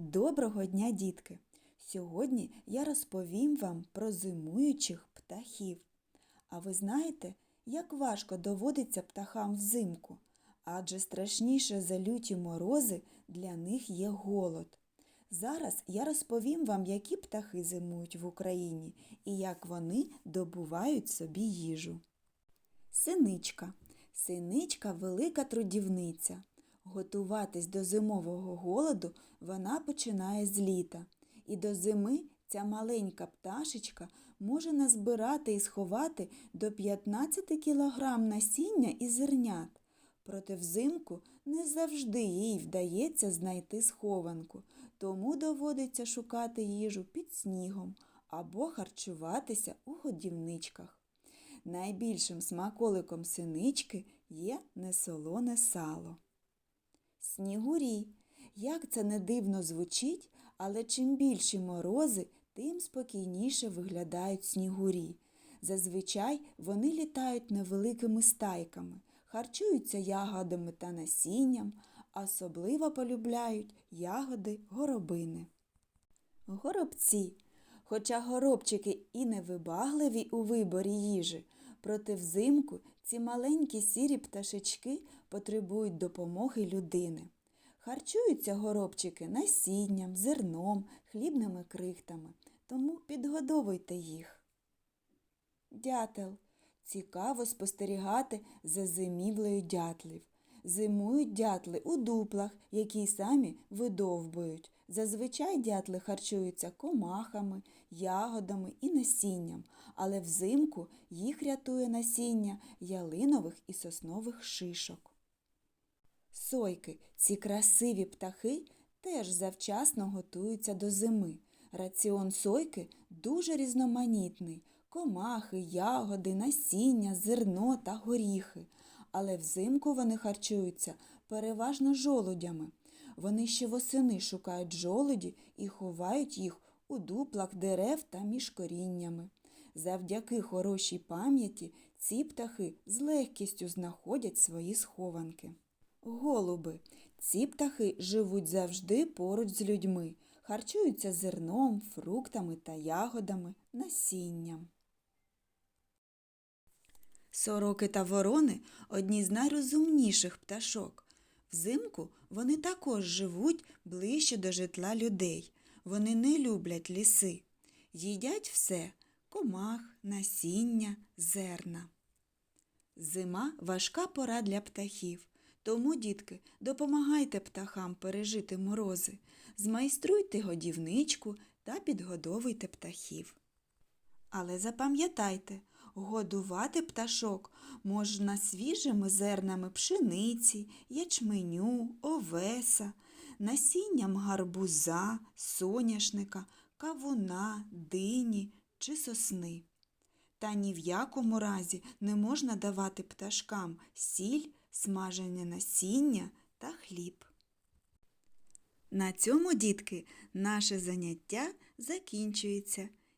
Доброго дня, дітки! Сьогодні я розповім вам про зимуючих птахів. А ви знаєте, як важко доводиться птахам взимку? Адже страшніше за люті морози для них є голод. Зараз я розповім вам, які птахи зимують в Україні і як вони добувають собі їжу. Синичка. Синичка велика трудівниця. Готуватись до зимового голоду вона починає з літа. І до зими ця маленька пташечка може назбирати і сховати до 15 кілограм насіння і зернят. Проте взимку не завжди їй вдається знайти схованку, тому доводиться шукати їжу під снігом або харчуватися у годівничках. Найбільшим смаколиком синички є несолоне сало. Снігурі. Як це не дивно звучить, але чим більші морози, тим спокійніше виглядають снігурі. Зазвичай вони літають невеликими стайками, харчуються ягодами та насінням, особливо полюбляють ягоди горобини. Горобці. Хоча горобчики і невибагливі у виборі їжі, проте взимку ці маленькі сірі пташечки потребують допомоги людини. Харчуються горобчики насінням, зерном, хлібними крихтами, тому підгодовуйте їх. Дятел. Цікаво спостерігати за зимівлею дятлів. Зимують дятли у дуплах, які самі видовбують. Зазвичай дятли харчуються комахами, ягодами і насінням, але взимку їх рятує насіння ялинових і соснових шишок. Сойки, ці красиві птахи, теж завчасно готуються до зими. Раціон сойки дуже різноманітний комахи, ягоди, насіння, зерно та горіхи. Але взимку вони харчуються переважно жолудями. Вони ще восени шукають жолуді і ховають їх у дуплах дерев та між коріннями. Завдяки хорошій пам'яті ці птахи з легкістю знаходять свої схованки. Голуби. Ці птахи живуть завжди поруч з людьми, харчуються зерном, фруктами та ягодами, насінням. Сороки та ворони одні з найрозумніших пташок. Взимку вони також живуть ближче до житла людей. Вони не люблять ліси. Їдять все комах, насіння, зерна. Зима важка пора для птахів. Тому, дітки, допомагайте птахам пережити морози, змайструйте годівничку та підгодовуйте птахів. Але запам'ятайте, годувати пташок можна свіжими зернами пшениці, ячменю, овеса, насінням гарбуза, соняшника, кавуна, дині чи сосни. Та ні в якому разі не можна давати пташкам сіль, смажене насіння та хліб. На цьому, дітки, наше заняття закінчується.